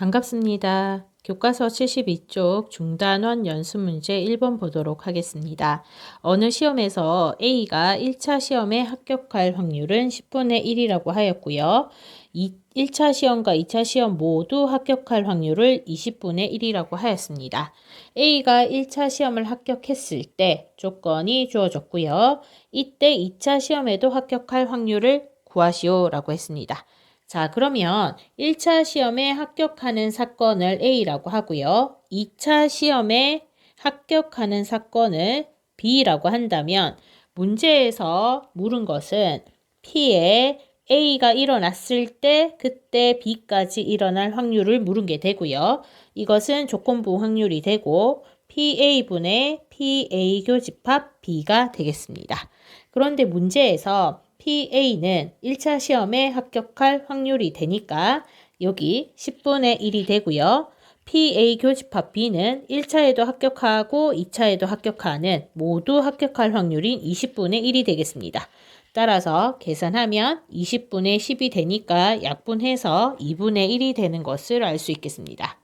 반갑습니다. 교과서 72쪽 중단원 연습 문제 1번 보도록 하겠습니다. 어느 시험에서 A가 1차 시험에 합격할 확률은 10분의 1이라고 하였고요. 1차 시험과 2차 시험 모두 합격할 확률을 20분의 1이라고 하였습니다. A가 1차 시험을 합격했을 때 조건이 주어졌고요. 이때 2차 시험에도 합격할 확률을 구하시오라고 했습니다. 자, 그러면 1차 시험에 합격하는 사건을 A라고 하고요. 2차 시험에 합격하는 사건을 B라고 한다면 문제에서 물은 것은 P에 A가 일어났을 때 그때 B까지 일어날 확률을 물은 게 되고요. 이것은 조건부 확률이 되고 PA분의 PA 교 집합 B가 되겠습니다. 그런데 문제에서 PA는 1차 시험에 합격할 확률이 되니까 여기 10분의 1이 되고요. PA 교집합 B는 1차에도 합격하고 2차에도 합격하는 모두 합격할 확률인 20분의 1이 되겠습니다. 따라서 계산하면 20분의 10이 되니까 약분해서 2분의 1이 되는 것을 알 수 있겠습니다.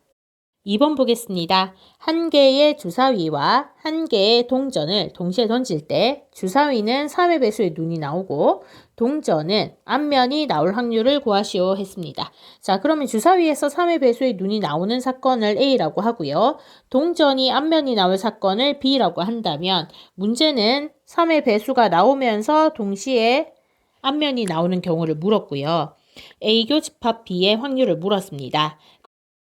2번 보겠습니다. 한 개의 주사위와 한 개의 동전을 동시에 던질 때 주사위는 3의 배수의 눈이 나오고 동전은 앞면이 나올 확률을 구하시오 했습니다. 자, 그러면 주사위에서 3의 배수의 눈이 나오는 사건을 A라고 하고요. 동전이 앞면이 나올 사건을 B라고 한다면 문제는 3의 배수가 나오면서 동시에 앞면이 나오는 경우를 물었고요. A 교집합 B의 확률을 물었습니다.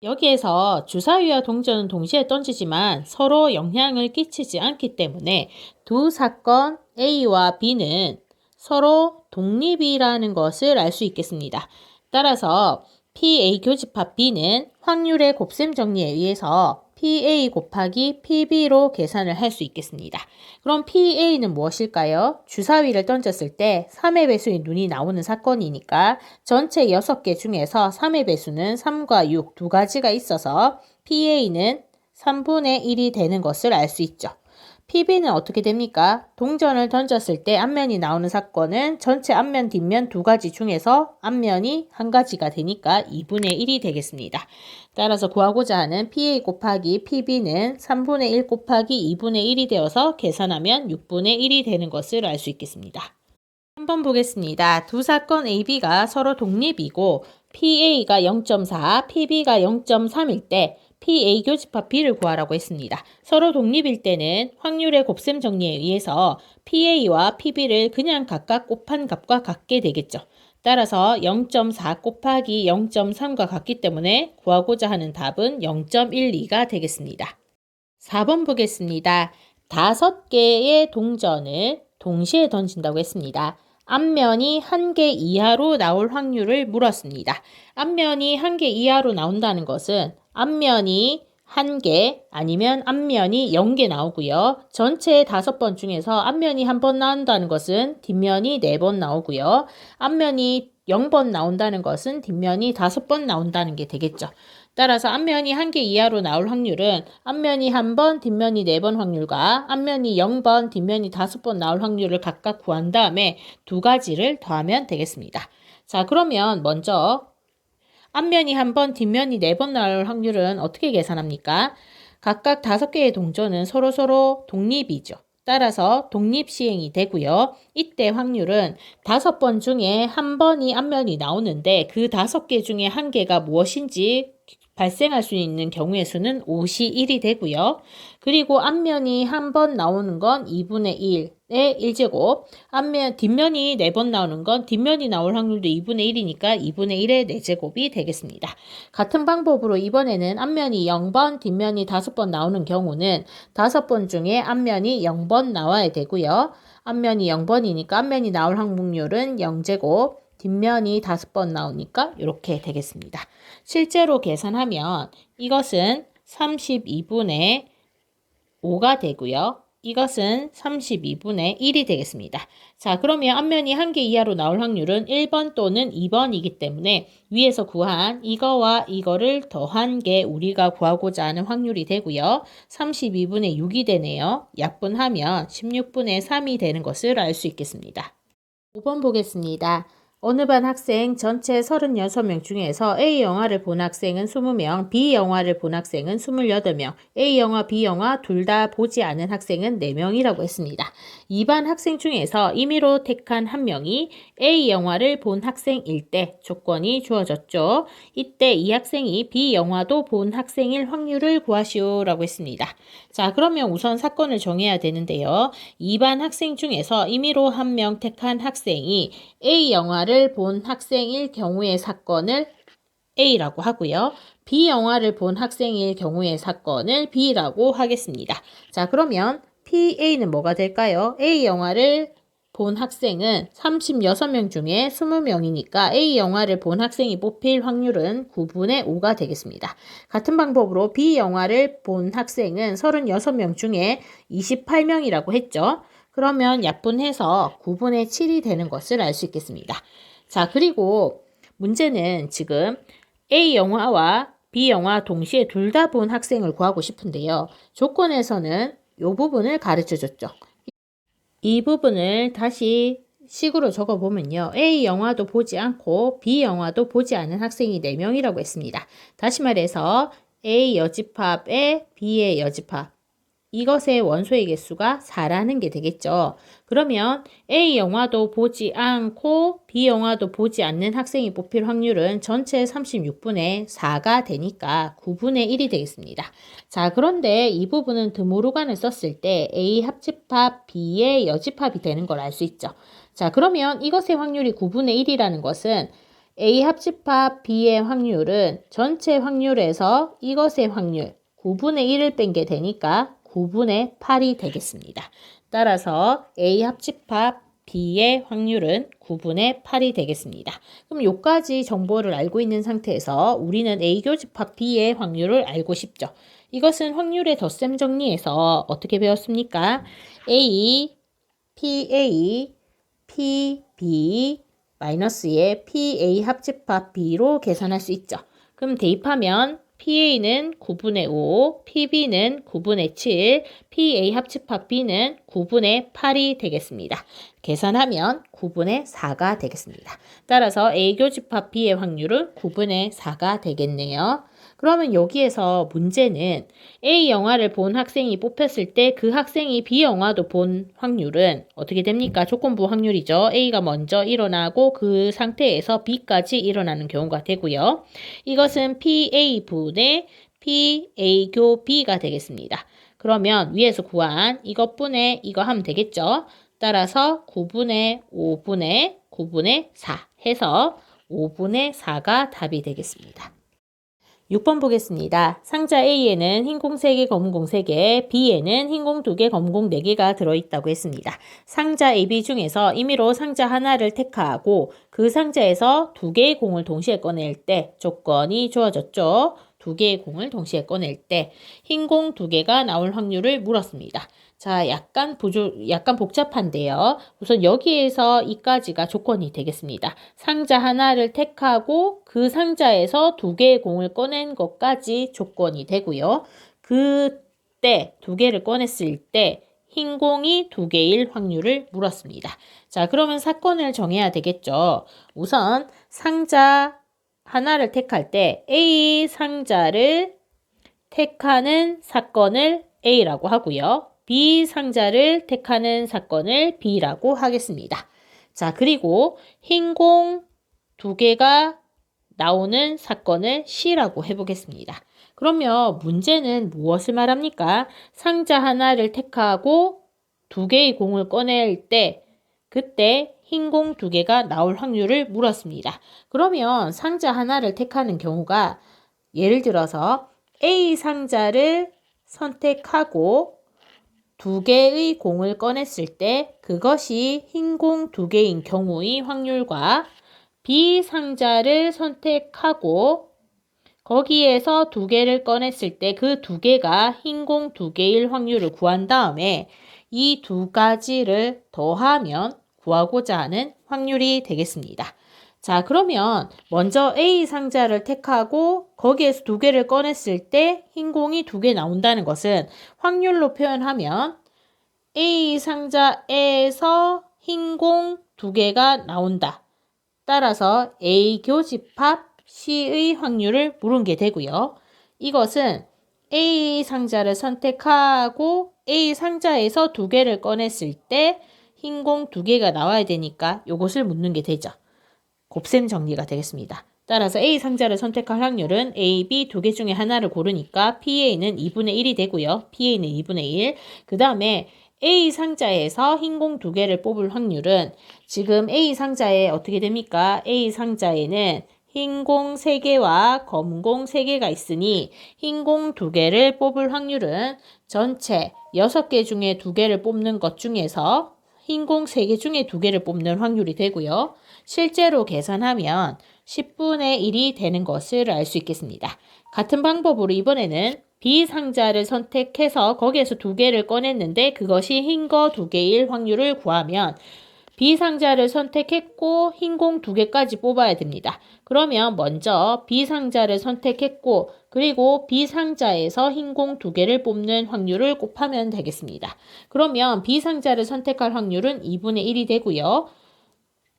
여기에서 주사위와 동전은 동시에 던지지만 서로 영향을 끼치지 않기 때문에 두 사건 A와 B는 서로 독립이라는 것을 알 수 있겠습니다. 따라서 PA 교집합 B는 확률의 곱셈 정리에 의해서 PA 곱하기 PB로 계산을 할 수 있겠습니다. 그럼 PA는 무엇일까요? 주사위를 던졌을 때 3의 배수인 눈이 나오는 사건이니까 전체 6개 중에서 3의 배수는 3과 6 두 가지가 있어서 PA는 3분의 1이 되는 것을 알 수 있죠. PB는 어떻게 됩니까? 동전을 던졌을 때 앞면이 나오는 사건은 전체 앞면, 뒷면 두 가지 중에서 앞면이 한 가지가 되니까 2분의 1이 되겠습니다. 따라서 구하고자 하는 PA 곱하기 PB는 3분의 1 곱하기 2분의 1이 되어서 계산하면 6분의 1이 되는 것을 알 수 있겠습니다. 한번 보겠습니다. 두 사건 AB가 서로 독립이고 PA가 0.4, PB가 0.3일 때 PA 교집합 B를 구하라고 했습니다. 서로 독립일 때는 확률의 곱셈 정리에 의해서 PA와 PB를 그냥 각각 곱한 값과 같게 되겠죠. 따라서 0.4 곱하기 0.3과 같기 때문에 구하고자 하는 답은 0.12가 되겠습니다. 4번 보겠습니다. 다섯 개의 동전을 동시에 던진다고 했습니다. 앞면이 한 개 이하로 나올 확률을 물었습니다. 앞면이 한 개 이하로 나온다는 것은 앞면이 한 개 아니면 앞면이 0개 나오고요. 전체 다섯 번 중에서 앞면이 한 번 나온다는 것은 뒷면이 네 번 나오고요. 앞면이 0번 나온다는 것은 뒷면이 다섯 번 나온다는 게 되겠죠. 따라서 앞면이 한 개 이하로 나올 확률은 앞면이 한 번, 뒷면이 네 번 확률과 앞면이 0번, 뒷면이 다섯 번 나올 확률을 각각 구한 다음에 두 가지를 더하면 되겠습니다. 자, 그러면 먼저 앞면이 한 번, 뒷면이 네 번 나올 확률은 어떻게 계산합니까? 각각 다섯 개의 동전은 서로서로 독립이죠. 따라서 독립 시행이 되고요. 이때 확률은 다섯 번 중에 한 번이 앞면이 나오는데 그 다섯 개 중에 한 개가 무엇인지 발생할 수 있는 경우의 수는 5이 1이 되고요. 그리고 앞면이 한 번 나오는 건 2분의 1의 1제곱, 앞면, 뒷면이 4번 나오는 건 뒷면이 나올 확률도 2분의 1이니까 2분의 1의 4제곱이 되겠습니다. 같은 방법으로 이번에는 앞면이 0번, 뒷면이 5번 나오는 경우는 5번 중에 앞면이 0번 나와야 되고요. 앞면이 0번이니까 앞면이 나올 확률은 0제곱, 뒷면이 다섯 번 나오니까 이렇게 되겠습니다. 실제로 계산하면 이것은 32분의 5가 되고요. 이것은 32분의 1이 되겠습니다. 자, 그러면 앞면이 한 개 이하로 나올 확률은 1번 또는 2번이기 때문에 위에서 구한 이거와 이거를 더한 게 우리가 구하고자 하는 확률이 되고요. 32분의 6이 되네요. 약분하면 16분의 3이 되는 것을 알 수 있겠습니다. 5번 보겠습니다. 어느 반 학생 전체 36명 중에서 A 영화를 본 학생은 20명, B 영화를 본 학생은 28명, A 영화, B 영화 둘 다 보지 않은 학생은 4명이라고 했습니다. 2반 학생 중에서 임의로 택한 한 명이 A 영화를 본 학생일 때 조건이 주어졌죠. 이때 이 학생이 B 영화도 본 학생일 확률을 구하시오라고 했습니다. 자, 그러면 우선 사건을 정해야 되는데요. 2반 학생 중에서 임의로 한 명 택한 학생이 A 영화 를 본 학생일 경우의 사건을 A라고 하고요. B 영화를 본 학생일 경우의 사건을 B라고 하겠습니다. 자, 그러면 PA는 뭐가 될까요? A 영화를 본 학생은 36명 중에 20명이니까 A 영화를 본 학생이 뽑힐 확률은 9분의 5가 되겠습니다. 같은 방법으로 B 영화를 본 학생은 36명 중에 28명이라고 했죠. 그러면 약분해서 9분의 7이 되는 것을 알 수 있겠습니다. 자, 그리고 문제는 지금 A 영화와 B 영화 동시에 둘 다 본 학생을 구하고 싶은데요. 조건에서는 이 부분을 가르쳐 줬죠. 이 부분을 다시 식으로 적어보면요. A 영화도 보지 않고 B 영화도 보지 않은 학생이 4명이라고 했습니다. 다시 말해서 A 여집합에 B의 여집합. 이것의 원소의 개수가 4라는 게 되겠죠. 그러면 A 영화도 보지 않고 B 영화도 보지 않는 학생이 뽑힐 확률은 전체 36분의 4가 되니까 9분의 1이 되겠습니다. 자, 그런데 이 부분은 드모르간을 썼을 때 A 합집합 B의 여집합이 되는 걸 알 수 있죠. 자, 그러면 이것의 확률이 9분의 1이라는 것은 A 합집합 B의 확률은 전체 확률에서 이것의 확률 9분의 1을 뺀 게 되니까 9분의 8이 되겠습니다. 따라서 A 합집합 B의 확률은 9분의 8이 되겠습니다. 그럼 요까지 정보를 알고 있는 상태에서 우리는 A 교집합 B의 확률을 알고 싶죠. 이것은 확률의 덧셈 정리에서 어떻게 배웠습니까? A, PA, PB 마이너스의 PA 합집합 B로 계산할 수 있죠. 그럼 대입하면 PA는 9분의 5, PB는 9분의 7, PA 합집합 B는 9분의 8이 되겠습니다. 계산하면 9분의 4가 되겠습니다. 따라서 A 교집합 B의 확률은 9분의 4가 되겠네요. 그러면 여기에서 문제는 A 영화를 본 학생이 뽑혔을 때 그 학생이 B 영화도 본 확률은 어떻게 됩니까? 조건부 확률이죠. A가 먼저 일어나고 그 상태에서 B까지 일어나는 경우가 되고요. 이것은 PA분의 PA교 B가 되겠습니다. 그러면 위에서 구한 이것분의 이거 하면 되겠죠. 따라서 9분의 5분의 9분의 4 해서 5분의 4가 답이 되겠습니다. 6번 보겠습니다. 상자 A에는 흰 공 3개, 검은 공 3개, B에는 흰 공 2개, 검은 공 4개가 들어있다고 했습니다. 상자 AB 중에서 임의로 상자 하나를 택하고 그 상자에서 두 개의 공을 동시에 꺼낼 때 조건이 주어졌죠. 두 개의 공을 동시에 꺼낼 때 흰 공 두 개가 나올 확률을 물었습니다. 자, 약간 부조, 약간 복잡한데요. 우선 여기에서 이까지가 조건이 되겠습니다. 상자 하나를 택하고 그 상자에서 두 개의 공을 꺼낸 것까지 조건이 되고요. 그때 두 개를 꺼냈을 때 흰 공이 두 개일 확률을 물었습니다. 자, 그러면 사건을 정해야 되겠죠. 우선 상자 하나를 택할 때 A 상자를 택하는 사건을 A라고 하고요. B 상자를 택하는 사건을 B라고 하겠습니다. 자, 그리고 흰 공 두 개가 나오는 사건을 C라고 해보겠습니다. 그러면 문제는 무엇을 말합니까? 상자 하나를 택하고 두 개의 공을 꺼낼 때 그때 흰 공 두 개가 나올 확률을 물었습니다. 그러면 상자 하나를 택하는 경우가 예를 들어서 A 상자를 선택하고 두 개의 공을 꺼냈을 때 그것이 흰 공 두 개인 경우의 확률과 B 상자를 선택하고 거기에서 두 개를 꺼냈을 때 그 두 개가 흰 공 두 개일 확률을 구한 다음에 이 두 가지를 더하면 구하고자 하는 확률이 되겠습니다. 자, 그러면 먼저 A 상자를 택하고 거기에서 두 개를 꺼냈을 때 흰 공이 두 개 나온다는 것은 확률로 표현하면 A 상자에서 흰 공 두 개가 나온다. 따라서 A 교집합 C의 확률을 물은 게 되고요. 이것은 A 상자를 선택하고 A 상자에서 두 개를 꺼냈을 때 흰 공 두 개가 나와야 되니까 이것을 묻는 게 되죠. 곱셈 정리가 되겠습니다. 따라서 A 상자를 선택할 확률은 A, B 두 개 중에 하나를 고르니까 PA는 2분의 1이 되고요. PA는 2분의 1. 그 다음에 A 상자에서 흰 공 두 개를 뽑을 확률은 지금 A 상자에 어떻게 됩니까? A 상자에는 흰 공 3개와 검은 공 3개가 있으니 흰 공 2개를 뽑을 확률은 전체 6개 중에 2개를 뽑는 것 중에서 흰 공 3개 중에 2개를 뽑는 확률이 되고요. 실제로 계산하면 10분의 1이 되는 것을 알 수 있겠습니다. 같은 방법으로 이번에는 B 상자를 선택해서 거기에서 두 개를 꺼냈는데 그것이 흰 거 두 개일 확률을 구하면 B 상자를 선택했고 흰 공 두 개까지 뽑아야 됩니다. 그러면 먼저 B 상자를 선택했고 그리고 B 상자에서 흰 공 두 개를 뽑는 확률을 곱하면 되겠습니다. 그러면 B 상자를 선택할 확률은 2분의 1이 되고요.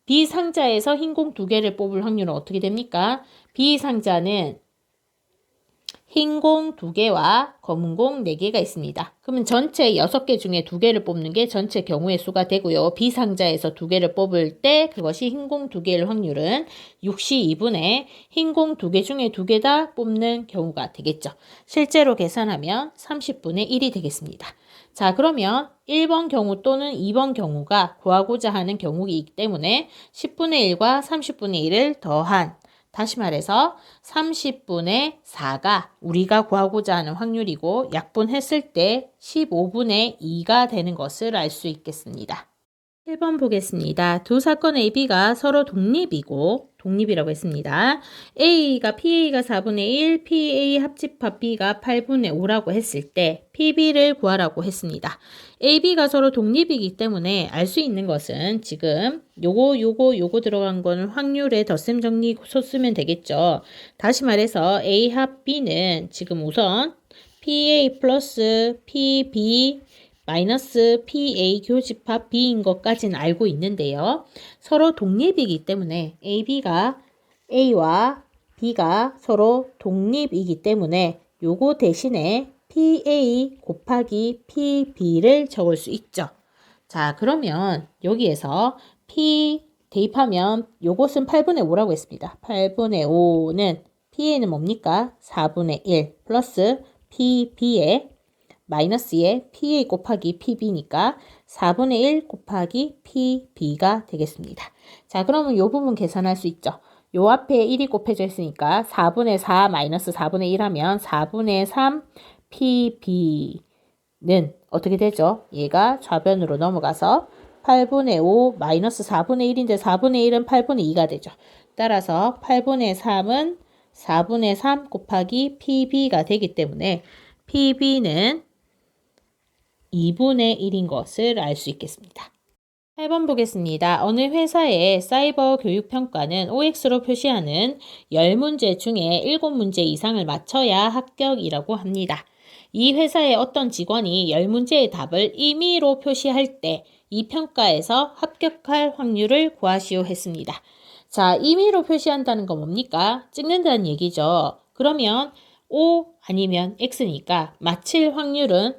B 상자에서 흰 공 두 개를 뽑을 확률은 어떻게 됩니까? B 상자는 흰 공 두 개와 검은 공 네 개가 있습니다. 그러면 전체 여섯 개 중에 두 개를 뽑는 게 전체 경우의 수가 되고요. B 상자에서 두 개를 뽑을 때 그것이 흰 공 두 개일 확률은 62분의 흰 공 두 개 중에 두 개 다 뽑는 경우가 되겠죠. 실제로 계산하면 30분의 1이 되겠습니다. 자, 그러면 1번 경우 또는 2번 경우가 구하고자 하는 경우이기 때문에 10분의 1과 30분의 1을 더한 다시 말해서 30분의 4가 우리가 구하고자 하는 확률이고 약분했을 때 15분의 2가 되는 것을 알 수 있겠습니다. 1번 보겠습니다. 두 사건 AB가 서로 독립이고 독립이라고 했습니다. A가 PA가 4분의 1, PA 합집합 B가 8분의 5라고 했을 때 PB를 구하라고 했습니다. AB가 서로 독립이기 때문에 알 수 있는 것은 지금 요거 요거 요거 들어간 거는 확률의 덧셈 정리 소 쓰면 되겠죠. 다시 말해서 A 합 B는 지금 우선 PA 플러스 PB 마이너스 PA 교집합 B인 것까지는 알고 있는데요. 서로 독립이기 때문에 AB가 A와 B가 서로 독립이기 때문에 요거 대신에 PA 곱하기 PB를 적을 수 있죠. 자, 그러면 여기에서 P 대입하면 요것은 8분의 5라고 했습니다. 8분의 5는 PA는 뭡니까? 4분의 1 플러스 PB의 마이너스에 PA 곱하기 PB니까 4분의 1 곱하기 PB가 되겠습니다. 자, 그러면 이 부분 계산할 수 있죠. 요 앞에 1이 곱해져 있으니까 4분의 4 마이너스 4분의 1 하면 4분의 3 PB는 어떻게 되죠? 얘가 좌변으로 넘어가서 8분의 5 마이너스 4분의 1인데 4분의 1은 8분의 2가 되죠. 따라서 8분의 3은 4분의 3 곱하기 PB가 되기 때문에 PB는 2분의 1인 것을 알 수 있겠습니다. 8번 보겠습니다. 어느 회사의 사이버 교육 평가는 OX로 표시하는 10문제 중에 7문제 이상을 맞춰야 합격이라고 합니다. 이 회사의 어떤 직원이 10문제의 답을 임의로 표시할 때 이 평가에서 합격할 확률을 구하시오 했습니다. 자, 임의로 표시한다는 건 뭡니까? 찍는다는 얘기죠. 그러면 O 아니면 X니까 맞힐 확률은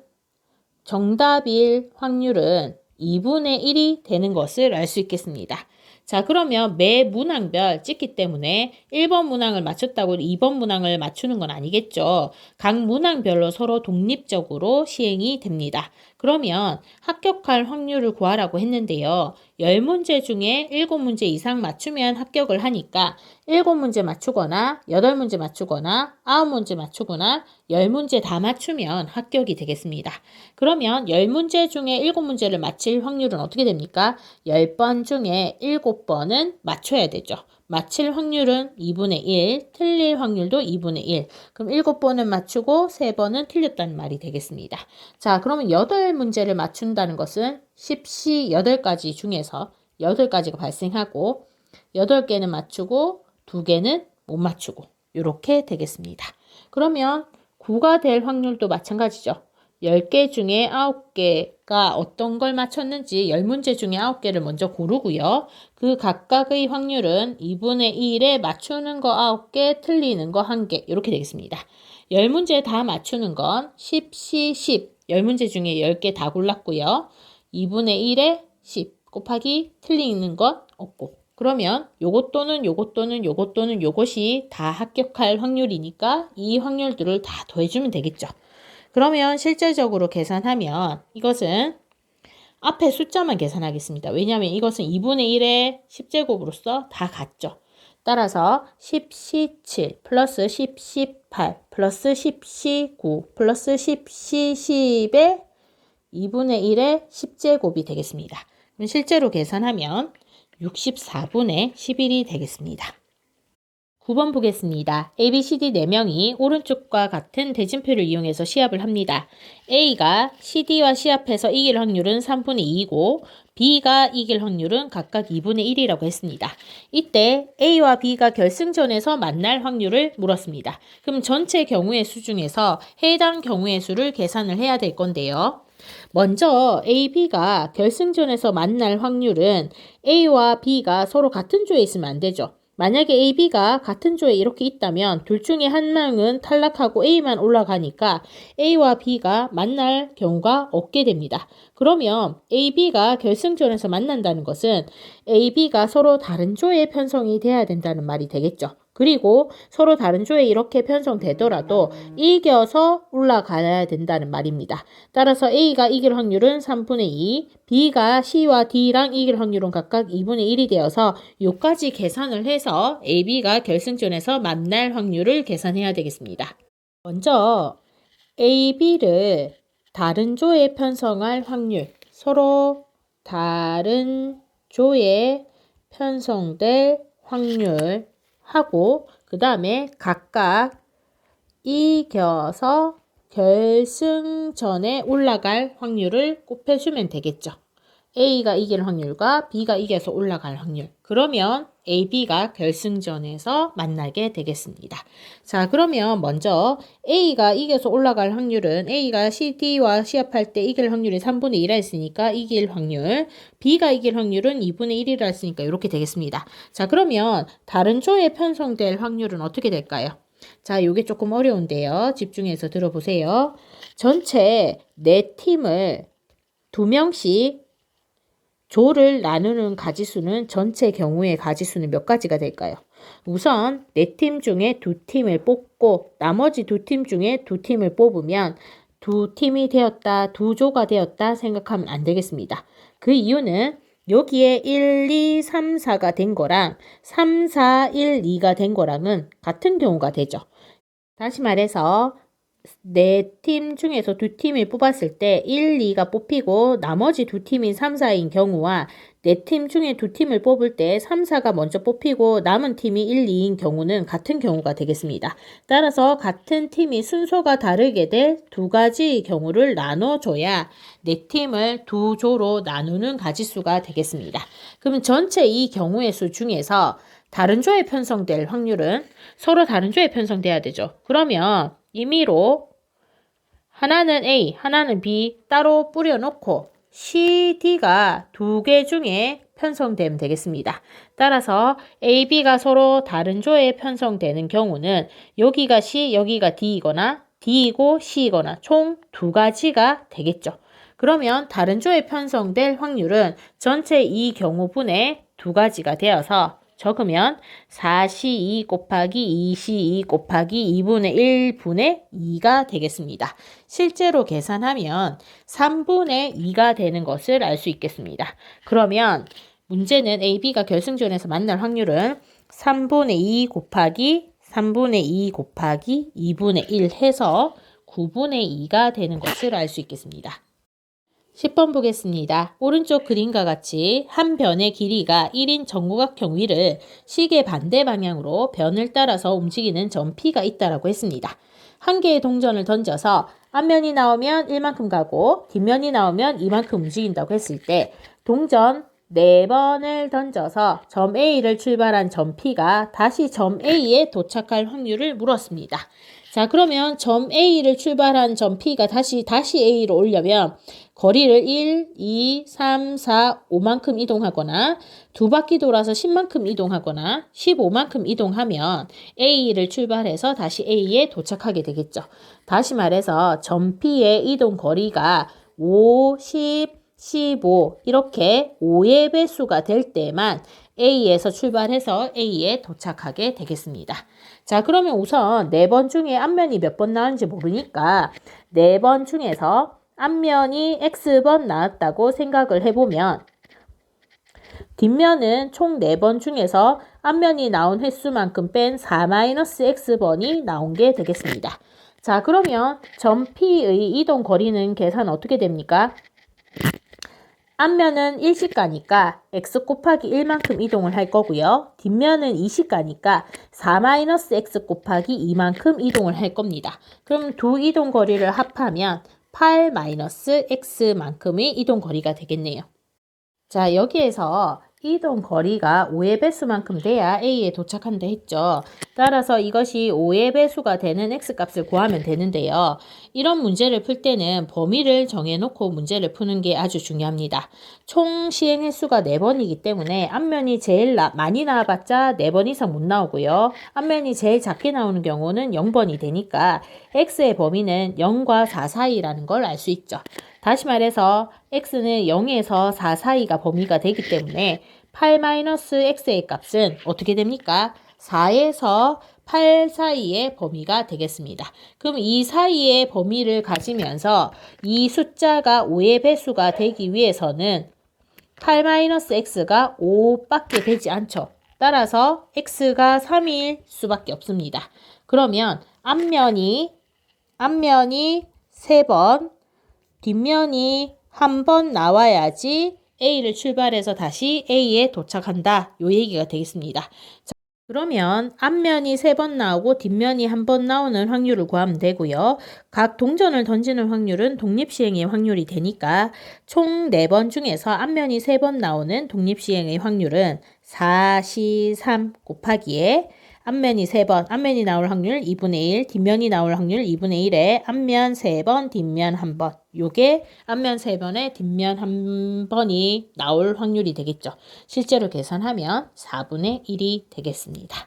정답일 확률은 2분의 1이 되는 것을 알 수 있겠습니다. 자, 그러면 매 문항별 찍기 때문에 1번 문항을 맞췄다고 2번 문항을 맞추는 건 아니겠죠. 각 문항별로 서로 독립적으로 시행이 됩니다. 그러면 합격할 확률을 구하라고 했는데요. 10문제 중에 7문제 이상 맞추면 합격을 하니까 7문제 맞추거나 8문제 맞추거나 9문제 맞추거나 10문제 다 맞추면 합격이 되겠습니다. 그러면 10문제 중에 7문제를 맞힐 확률은 어떻게 됩니까? 10번 중에 7번은 맞춰야 되죠. 맞힐 확률은 2분의 1, 틀릴 확률도 2분의 1. 그럼 7번은 맞추고 3번은 틀렸다는 말이 되겠습니다. 자, 그러면 8문제를 맞춘다는 것은 10시 8가지 중에서 8가지가 발생하고 8개는 맞추고 2개는 못 맞추고 이렇게 되겠습니다. 그러면 9가 될 확률도 마찬가지죠. 10개 중에 9개가 어떤 걸 맞췄는지 10문제 중에 9개를 먼저 고르고요. 그 각각의 확률은 2분의 1에 맞추는 거 9개, 틀리는 거 1개 이렇게 되겠습니다. 10문제 다 맞추는 건 10, 10, 10 10문제 중에 10개 다 골랐고요. 2분의 1에 10 곱하기 틀리는 건 없고 그러면 요것 또는 요것 또는 요것 또는 요것이 다 합격할 확률이니까 이 확률들을 다 더해주면 되겠죠. 그러면 실제적으로 계산하면 이것은 앞에 숫자만 계산하겠습니다. 왜냐하면 이것은 2분의 1의 10제곱으로서 다 같죠. 따라서 10, 17 플러스 10, 18 플러스 10, 19 플러스 10, 10의 2분의 1의 10제곱이 되겠습니다. 그럼 실제로 계산하면 64분의 11이 되겠습니다. 9번 보겠습니다. A, B, C, D 4명이 오른쪽과 같은 대진표를 이용해서 시합을 합니다. A가 CD와 시합해서 이길 확률은 3분의 2이고 B가 이길 확률은 각각 2분의 1이라고 했습니다. 이때 A와 B가 결승전에서 만날 확률을 물었습니다. 그럼 전체 경우의 수 중에서 해당 경우의 수를 계산을 해야 될 건데요. 먼저 A, B가 결승전에서 만날 확률은 A와 B가 서로 같은 조에 있으면 안 되죠. 만약에 A, B가 같은 조에 이렇게 있다면 둘 중에 한 명은 탈락하고 A만 올라가니까 A와 B가 만날 경우가 없게 됩니다. 그러면 A, B가 결승전에서 만난다는 것은 A, B가 서로 다른 조에 편성이 돼야 된다는 말이 되겠죠. 그리고 서로 다른 조에 이렇게 편성되더라도 이겨서 올라가야 된다는 말입니다. 따라서 A가 이길 확률은 3분의 2, B가 C와 D랑 이길 확률은 각각 2분의 1이 되어서 요까지 계산을 해서 A, B가 결승전에서 만날 확률을 계산해야 되겠습니다. 먼저 A, B를 다른 조에 편성할 확률, 서로 다른 조에 편성될 확률 하고 그 다음에 각각 이겨서 결승전에 올라갈 확률을 곱해주면 되겠죠. A가 이길 확률과 B가 이겨서 올라갈 확률. 그러면 A, B가 결승전에서 만나게 되겠습니다. 자, 그러면 먼저 A가 이겨서 올라갈 확률은 A가 C, D와 시합할 때 이길 확률이 3분의 1라 했으니까 이길 확률, B가 이길 확률은 2분의 1이라 했으니까 이렇게 되겠습니다. 자, 그러면 다른 조에 편성될 확률은 어떻게 될까요? 자, 요게 조금 어려운데요. 집중해서 들어보세요. 전체 네 팀을 두 명씩 조를 나누는 가지수는 전체 경우의 가지수는 몇 가지가 될까요? 우선 네 팀 중에 두 팀을 뽑고 나머지 두 팀 중에 두 팀을 뽑으면 두 팀이 되었다, 두 조가 되었다 생각하면 안 되겠습니다. 그 이유는 여기에 1, 2, 3, 4가 된 거랑 3, 4, 1, 2가 된 거랑은 같은 경우가 되죠. 다시 말해서 네 팀 중에서 두 팀을 뽑았을 때 1, 2가 뽑히고 나머지 두 팀인 3, 4인 경우와 네 팀 중에 두 팀을 뽑을 때 3, 4가 먼저 뽑히고 남은 팀이 1, 2인 경우는 같은 경우가 되겠습니다. 따라서 같은 팀이 순서가 다르게 될 두 가지 경우를 나눠줘야 네 팀을 두 조로 나누는 가지수가 되겠습니다. 그러면 전체 이 경우의 수 중에서 다른 조에 편성될 확률은 서로 다른 조에 편성돼야 되죠. 그러면 임의로 하나는 A, 하나는 B 따로 뿌려놓고 C, D가 두 개 중에 편성되면 되겠습니다. 따라서 A, B가 서로 다른 조에 편성되는 경우는 여기가 C, 여기가 D이거나 D이고 C이거나 총 두 가지가 되겠죠. 그러면 다른 조에 편성될 확률은 전체 이 경우분의 두 가지가 되어서 적으면 4C2 곱하기 2C2 곱하기 2분의 1분의 2가 되겠습니다. 실제로 계산하면 3분의 2가 되는 것을 알 수 있겠습니다. 그러면 문제는 AB가 결승전에서 만날 확률은 3분의 2 곱하기 3분의 2 곱하기 2분의 1 해서 9분의 2가 되는 것을 알 수 있겠습니다. 10번 보겠습니다. 오른쪽 그림과 같이 한 변의 길이가 1인 정구각형 위를 시계 반대 방향으로 변을 따라서 움직이는 점 P가 있다라고 했습니다. 한 개의 동전을 던져서 앞면이 나오면 1만큼 가고 뒷면이 나오면 2만큼 움직인다고 했을 때 동전 네 번을 던져서 점 A를 출발한 점 P가 다시 점 A에 도착할 확률을 물었습니다. 자, 그러면 점 A를 출발한 점 P가 다시 다시 A로 오려면 거리를 1, 2, 3, 4, 5만큼 이동하거나 두 바퀴 돌아서 10만큼 이동하거나 15만큼 이동하면 A를 출발해서 다시 A에 도착하게 되겠죠. 다시 말해서 점 P의 이동 거리가 5, 10, 15 이렇게 5의 배수가 될 때만 A에서 출발해서 A에 도착하게 되겠습니다. 자, 그러면 우선 네 번 중에 앞면이 몇 번 나왔는지 모르니까 네 번 중에서 앞면이 X번 나왔다고 생각을 해보면 뒷면은 총 네 번 중에서 앞면이 나온 횟수만큼 뺀 4-X번이 나온 게 되겠습니다. 자, 그러면 점 P의 이동 거리는 계산 어떻게 됩니까? 앞면은 1시가니까 x 곱하기 1만큼 이동을 할 거고요. 뒷면은 2시가니까 4-x 곱하기 2만큼 이동을 할 겁니다. 그럼 두 이동 거리를 합하면 8-x만큼의 이동 거리가 되겠네요. 자, 여기에서 이동 거리가 5의 배수만큼 돼야 A에 도착한다 했죠. 따라서 이것이 5의 배수가 되는 X값을 구하면 되는데요. 이런 문제를 풀 때는 범위를 정해놓고 문제를 푸는 게 아주 중요합니다. 총 시행 횟수가 4번이기 때문에 앞면이 제일 나, 많이 나와봤자 4번 이상 못 나오고요. 앞면이 제일 작게 나오는 경우는 0번이 되니까 X의 범위는 0과 4 사이라는 걸 알 수 있죠. 다시 말해서 x는 0에서 4 사이가 범위가 되기 때문에 8-x의 값은 어떻게 됩니까? 4에서 8 사이의 범위가 되겠습니다. 그럼 이 사이의 범위를 가지면서 이 숫자가 5의 배수가 되기 위해서는 8-x가 5밖에 되지 않죠. 따라서 x가 3일 수밖에 없습니다. 그러면 앞면이 앞면이 3번, 뒷면이 한 번 나와야지 A를 출발해서 다시 A에 도착한다. 요 얘기가 되겠습니다. 자, 그러면 앞면이 세 번 나오고 뒷면이 한 번 나오는 확률을 구하면 되고요. 각 동전을 던지는 확률은 독립시행의 확률이 되니까 총 네 번 중에서 앞면이 세 번 나오는 독립시행의 확률은 4, 4, 3 곱하기에 앞면이 3번, 앞면이 나올 확률 2분의 1, 뒷면이 나올 확률 2분의 1에 앞면 3번, 뒷면 1번. 요게 앞면 3번에 뒷면 1번이 나올 확률이 되겠죠. 실제로 계산하면 4분의 1이 되겠습니다.